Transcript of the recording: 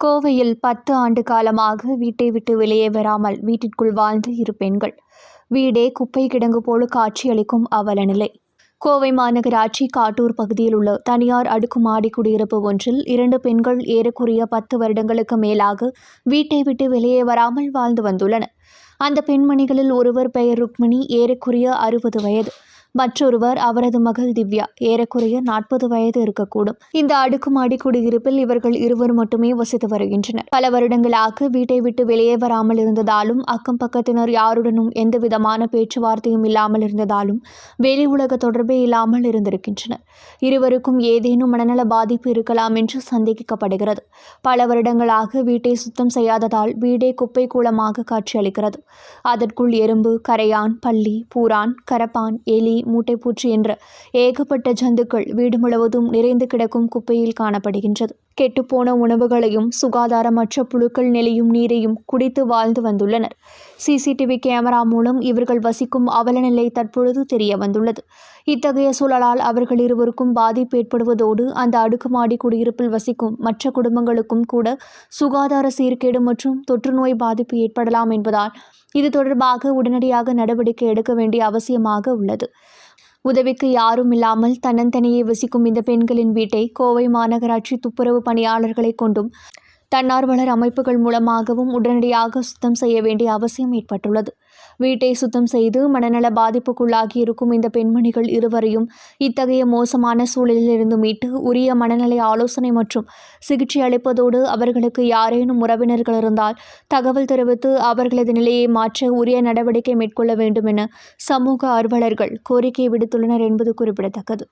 கோவையில் பத்து ஆண்டு காலமாக வீட்டை விட்டு வெளியே வராமல் வீட்டிற்குள் வாழ்ந்து இரு பெண்கள். வீடே குப்பை கிடங்கு போல காட்சியளிக்கும் அவல நிலை. கோவை மாநகராட்சி காட்டூர் பகுதியில் உள்ள தனியார் அடுக்குமாடி குடியிருப்பு ஒன்றில் இரண்டு பெண்கள் ஏறக்குறைய பத்து வருடங்களுக்கு மேலாக வீட்டை விட்டு வெளியே வராமல் வாழ்ந்து வந்துள்ளனர். அந்த பெண்மணிகளில் ஒருவர் பெயர் ருக்மிணி ஏறக்குறைய அறுபது வயது. மற்றொருவர் அவரது மகள் திவ்யா. ஏறக்குறைய நாற்பது வயது இருக்கக்கூடும். இந்த அடுக்குமாடி குடியிருப்பில் இவர்கள் இருவர் மட்டுமே வசித்து வருகின்றனர். பல வருடங்களாக வீட்டை விட்டு வெளியே வராமல் இருந்ததாலும் அக்கம் பக்கத்தினர் யாருடனும் எந்த விதமான பேச்சுவார்த்தையும் இல்லாமல் இருந்ததாலும் வெளி உலக தொடர்பே இல்லாமல் இருந்திருக்கின்றனர். இருவருக்கும் ஏதேனும் மனநல பாதிப்பு இருக்கலாம் என்று சந்தேகிக்கப்படுகிறது. பல வருடங்களாக வீட்டை சுத்தம் செய்யாததால் வீடே குப்பை கூலமாக காட்சியளிக்கிறது. அதற்குள் எறும்பு கரையான் பள்ளி பூரான் கரப்பான் எலி மூட்டைப்பூச்சி என்ற ஏகப்பட்ட ஜந்துக்கள் வீடு முழுவதும் நிறைந்து கிடக்கும் குப்பையில் காணப்படுகின்றது. கெட்டுப்போன உணவுகளையும் சுகாதாரமற்ற புழுக்கள் நிலையும் நீரையும் குடித்து வாழ்ந்து வந்துள்ளனர். சிசிடிவி கேமரா மூலம் இவர்கள் வசிக்கும் அவலநிலை தற்பொழுது தெரிய வந்துள்ளது. இத்தகைய சூழலால் அவர்கள் இருவருக்கும் பாதிப்பு ஏற்படுவதோடு அந்த அடுக்குமாடி குடியிருப்பில் வசிக்கும் மற்ற குடும்பங்களுக்கும் கூட சுகாதார சீர்கேடு மற்றும் தொற்றுநோய் பாதிப்பு ஏற்படலாம் என்பதால் இது தொடர்பாக உடனடியாக நடவடிக்கை எடுக்க வேண்டிய அவசியமாக உள்ளது. உதவிக்கு யாரும் இல்லாமல் தன்னந்தனியே வசிக்கும் இந்த பெண்களின் வீட்டை கோவை மாநகராட்சி துப்புரவு பணியாளர்களை கொண்டும் தன்னார்வலர் அமைப்புகள் மூலமாகவும் உடனடியாக சுத்தம் செய்ய வேண்டிய அவசியம் ஏற்பட்டுள்ளது. வீட்டை சுத்தம் செய்து மனநல பாதிப்புக்குள்ளாகி இருக்கும் இந்த பெண்மணிகள் இருவரையும் இத்தகைய மோசமான சூழலிலிருந்து மீட்டு உரிய மனநல ஆலோசனை மற்றும் சிகிச்சை அளிப்பதோடு அவர்களுக்கு யாரேனும் உறவினர்கள் இருந்தால் தகவல் தெரிவித்து அவர்களது நிலையை மாற்ற உரிய நடவடிக்கை மேற்கொள்ள வேண்டும் என சமூக ஆர்வலர்கள் கோரிக்கை விடுத்துள்ளனர் என்பது குறிப்பிடத்தக்கது.